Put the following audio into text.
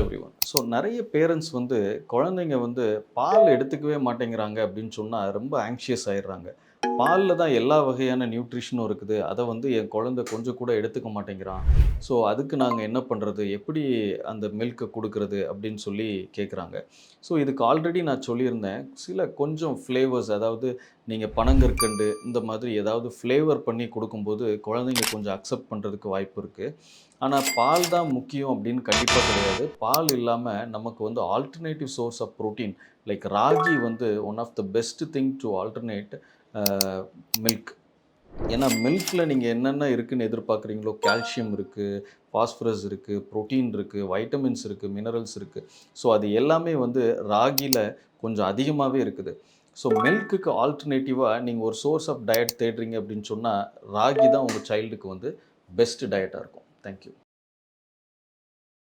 Every one so நிறைய parents வந்து குழந்தைங்க வந்து பால் எடுத்துக்கவே மாட்டேங்கிறாங்க அப்படின்னு சொன்னால் ரொம்ப ஆங்ஷியஸ் ஆயிடுறாங்க. பாலில் தான் எல்லா வகையான நியூட்ரிஷனும் இருக்குது. அதை வந்து என் குழந்தை கொஞ்சம் கூட எடுத்துக்க மாட்டேங்கிறான். ஸோ அதுக்கு நாங்கள் என்ன பண்ணுறது எப்படி அந்த மில்க்கை கொடுக்கறது? அப்படின்னு சொல்லி கேட்குறாங்க ஸோ இதுக்கு ஆல்ரெடி நான் சொல்லியிருந்தேன். சில கொஞ்சம் ஃப்ளேவர்ஸ் அதாவது நீங்கள் பனங்கற்கண்டு இந்த மாதிரி ஏதாவது ஃப்ளேவர் பண்ணி கொடுக்கும்போது குழந்தைங்க கொஞ்சம் அக்செப்ட் பண்ணுறதுக்கு வாய்ப்பு இருக்குது ஆனால் பால் தான் முக்கியம் அப்படின்னு கண்டிப்பாக கிடையாது. பால் இல்லாமல் நமக்கு வந்து alternative source of protein like ragi வந்து one of the best thing to alternate milk ஏன்னா மில்கில் நீங்கள் என்னென்ன இருக்குன்னு எதிர்பார்க்குறீங்களோ கால்சியம் இருக்குது ஃபாஸ்பரஸ் இருக்குது ப்ரோட்டீன் இருக்குது வைட்டமின்ஸ் இருக்குது மினரல்ஸ் இருக்குது ஸோ அது எல்லாமே வந்து ராகியில் கொஞ்சம் அதிகமாகவே இருக்குது. ஸோ மில்க்குக்கு ஆல்டர்னேட்டிவாக நீங்கள் ஒரு சோர்ஸ் ஆஃப் டயட் தேடுறீங்க அப்படின்னு சொன்னால் ராகி தான் உங்கள் சைல்டுக்கு வந்து பெஸ்ட் டயட்டாக இருக்கும். தேங்க்யூ